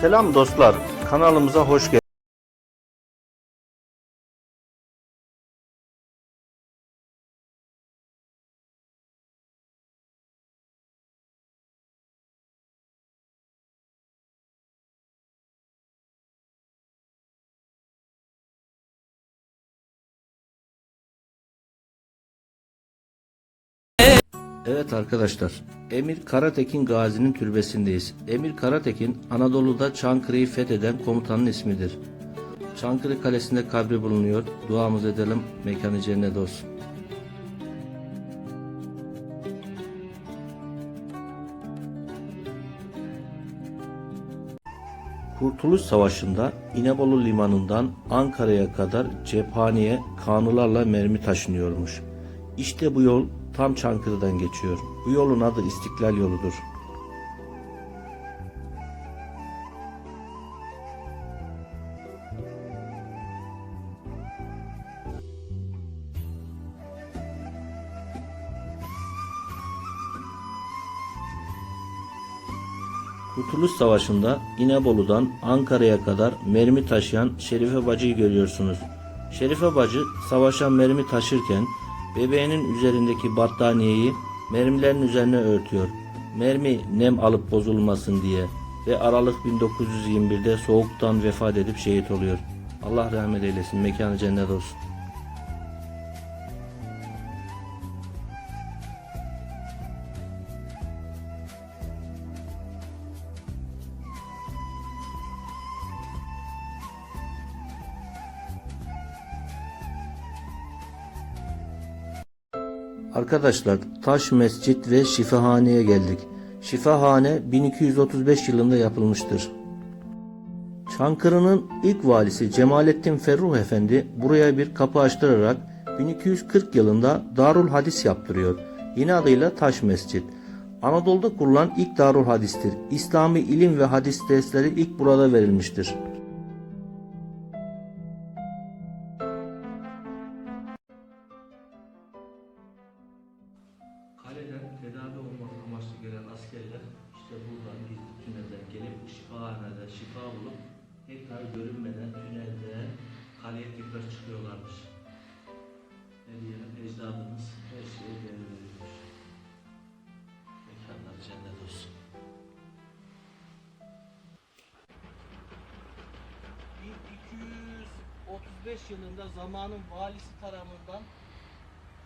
Selam dostlar, kanalımıza hoş geldiniz. Evet arkadaşlar, Emir Karatekin Gazi'nin türbesindeyiz. Emir Karatekin, Anadolu'da Çankırı'yı fetheden komutanın ismidir. Çankırı Kalesi'nde kabri bulunuyor. Duamız edelim, mekanı cennet olsun. Kurtuluş Savaşı'nda İnebolu Limanı'ndan Ankara'ya kadar cephaneye kanılarla mermi taşınıyormuş. İşte bu yol tam Çankırı'dan geçiyor. Bu yolun adı İstiklal yoludur. Kurtuluş Savaşı'nda İnebolu'dan Ankara'ya kadar mermi taşıyan Şerife Bacı'yı görüyorsunuz. Şerife Bacı savaşa mermi taşırken bebeğinin üzerindeki battaniyeyi mermilerin üzerine örtüyor. Mermi nem alıp bozulmasın diye ve Aralık 1921'de soğuktan vefat edip şehit oluyor. Allah rahmet eylesin, mekanı cennet olsun. Arkadaşlar Taş Mescit ve Şifahane'ye geldik. Şifahane 1235 yılında yapılmıştır. Çankırı'nın ilk valisi Cemalettin Ferruh Efendi buraya bir kapı açtırarak 1240 yılında Darul Hadis yaptırıyor. Yeni adıyla Taş Mescit. Anadolu'da kurulan ilk Darul Hadis'tir. İslami ilim ve hadis dersleri ilk burada verilmiştir. Kaleye tekrar çıkıyorlarmış. Ne diyelim ecdadımız her şeye değer veriyormuş. Mekanlar cennet olsun. 1235 yılında zamanın valisi tarafından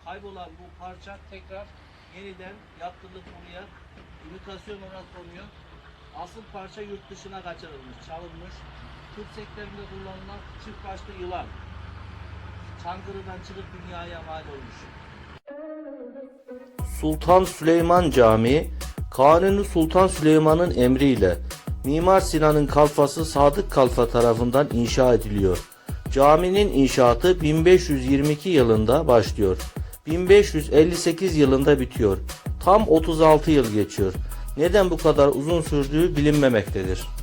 kaybolan bu parça tekrar yeniden yaptırılıp buraya imitasyon olarak konuyor. Asıl parça yurt dışına kaçırılmış, çalınmış. Türk seklerinde kullanılan çift başlı yılan. Çankırı'dan çıkıp dünyaya mal olmuş. Sultan Süleyman Camii, Kanuni Sultan Süleyman'ın emriyle Mimar Sinan'ın kalfası Sadık Kalfa tarafından inşa ediliyor. Caminin inşaatı 1522 yılında başlıyor. 1558 yılında bitiyor. Tam 36 yıl geçiyor. Neden bu kadar uzun sürdüğü bilinmemektedir.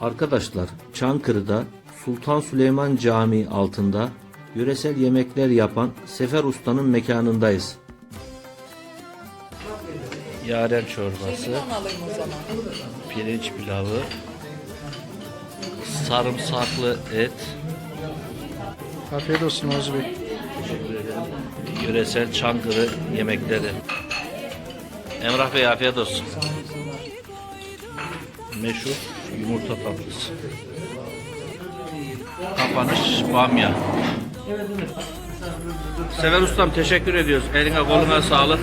Arkadaşlar Çankırı'da Sultan Süleyman Camii altında yöresel yemekler yapan Sefer Usta'nın mekanındayız. Yaren çorbası, alayım o zaman. pirinç pilavı, sarımsaklı et, Afiyet olsun Oğuz Bey. teşekkür ederim. Yöresel Çankırı yemekleri. Emrah Bey afiyet olsun. Meşhur yumurta tatlısı. Kapanış bamya. Sever Ustam teşekkür ediyoruz. Eline koluna sağlık.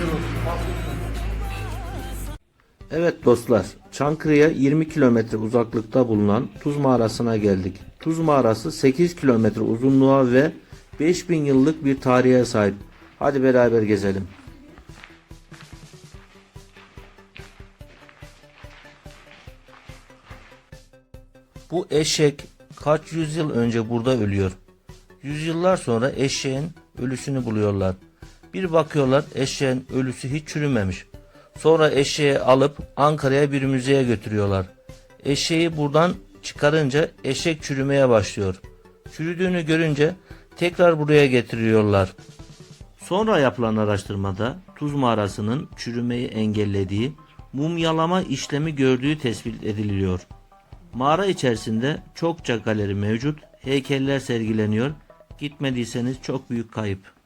Evet dostlar, Çankırı'ya 20 kilometre uzaklıkta bulunan Tuz Mağarası'na geldik. Tuz Mağarası 8 kilometre uzunluğa ve 5000 yıllık bir tarihe sahip. Hadi beraber gezelim. Bu eşek kaç yüzyıl önce burada ölüyor. Yüzyıllar sonra eşeğin ölüsünü buluyorlar. Bir bakıyorlar eşeğin ölüsü hiç çürümemiş. Sonra eşeği alıp Ankara'ya bir müzeye götürüyorlar. Eşeği buradan çıkarınca eşek çürümeye başlıyor. Çürüdüğünü görünce tekrar buraya getiriyorlar. Sonra yapılan araştırmada tuz mağarasının çürümeyi engellediği mumyalama işlemi gördüğü tespit ediliyor. Mağara içerisinde çokça galeri mevcut, heykeller sergileniyor. Gitmediyseniz çok büyük kayıp.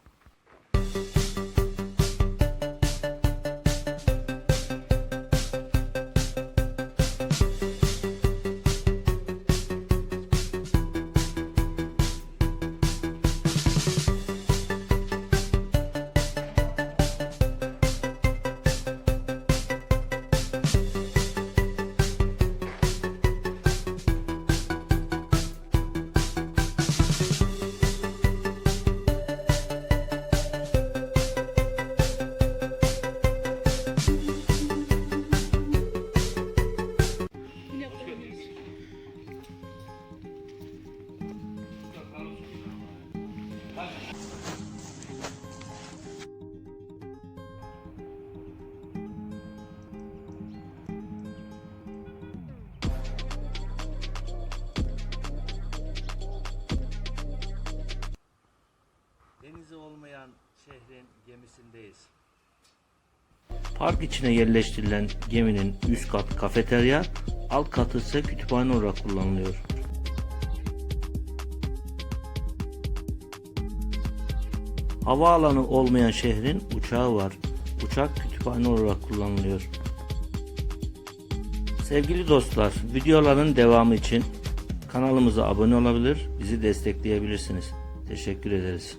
Şehrin gemisindeyiz. Park içine yerleştirilen geminin üst kat kafeterya, alt katı ise kütüphane olarak kullanılıyor. Havaalanı olmayan şehrin uçağı var. Uçak kütüphane olarak kullanılıyor. Sevgili dostlar, videoların devamı için kanalımıza abone olabilir, bizi destekleyebilirsiniz. Teşekkür ederiz.